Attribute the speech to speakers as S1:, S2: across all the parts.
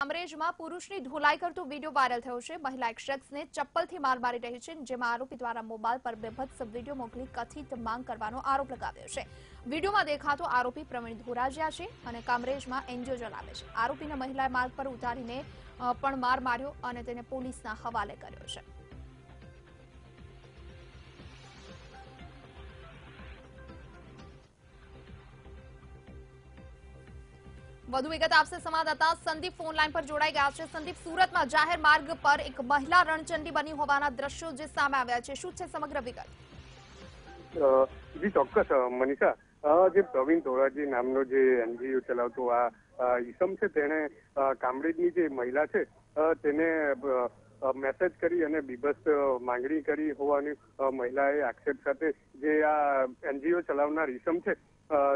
S1: કામરેજમાં પુરુષની ધોલાઈ કરતો video viral થયો છે. મહિલા એક શખ્સને ચપ્પલથી માર મારી રહી છે જેમાં આરોપી દ્વારા મોબાઈલ પર બેભત્સ વીડિયો મોકલી કથિત માંગ કરવાનો આરોપ લગાવ્યો છે. વિડીયોમાં દેખાતો આરોપી પ્રવીણ ધોરાજીયા છે અને કામરેજમાં એનજીઓ ચલાવે છે. આરોપીને મહિલાએ માર્ગ પર ઉતારીને પણ માર માર્યો અને તેને પોલીસના હવાલે કર્યો છે. વધુ વિગત આપશે સંવાદદાતા. સંદીપ ફોનલાઈન પર જોડાઈ ગયા છે. સંદીપ, સુરતમાં જાહેર માર્ગ પર એક મહિલા રણચંડી બની હોવાના દ્રશ્યો જે સામે આવ્યા છે. શું છે સમગ્ર વિગત?
S2: ચોક્કસ મનીષા. જે પ્રવીણ ધોરાજી નામનો જે એનજીઓ ચલાવતો આ ઈસમ છે, તેણે કામરેજની જે મહિલા છે તેને મેસેજ કરી અને બીભત્સ માંગણી કરી હોવાની મહિલાએ આક્ષેપ સાથે જે આ એનજીઓ ચલાવનાર ઈસમ છે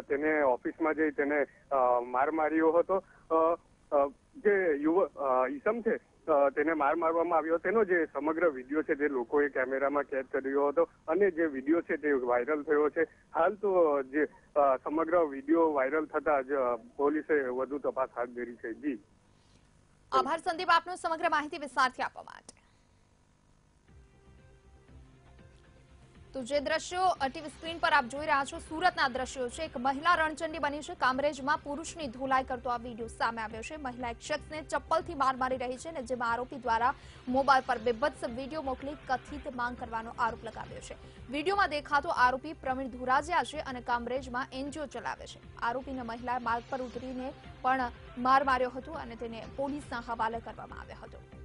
S2: તેને ઓફિસમાં જઈ તેને માર માર્યો હતો. જે યુવ ઈસમ છે તેને માર મારવામાં આવ્યો તેનો જે સમગ્ર વીડિયો છે, જે લોકોએ કેમેરામાં કેદ કર્યો હતો અને જે વીડિયો છે, તે વાયરલ થયો છે. હાલ તો જે સમગ્ર વીડિયો વાયરલ થતા જ પોલીસે વધુ તપાસ હાથ ધરી છે. જી.
S1: આભાર સંદીપ આપનો સમગ્ર માહિતી વિસ્તારથી આપવા માટે. તો જે દ્રશ્યો ટીવી સ્ક્રીન પર આપ જોઈ રહ્યા છો, સુરતના દ્રશ્યો છે. એક મહિલા રણચંડી બની છે. કામરેજમાં પુરુષની ધોલાઈ કરતો આ વીડિયો સામે આવ્યો છે. મહિલા એક શખ્સને ચપ્પલથી માર મારી રહી છે અને જેમાં આરોપી દ્વારા મોબાઈલ પર બેભત્સ વીડિયો મોકલી કથિત માંગ કરવાનો આરોપ લગાવ્યો છે. વિડીયોમાં દેખાતો આરોપી પ્રવીણ ધુરાજિયા છે અને કામરેજમાં એનજીઓ ચલાવે છે. આરોપીને મહિલાએ માર્ગ પર ઉતરીને પણ માર માર્યો હતો અને તેને પોલીસના હવાલે કરવામાં આવ્યો હતો.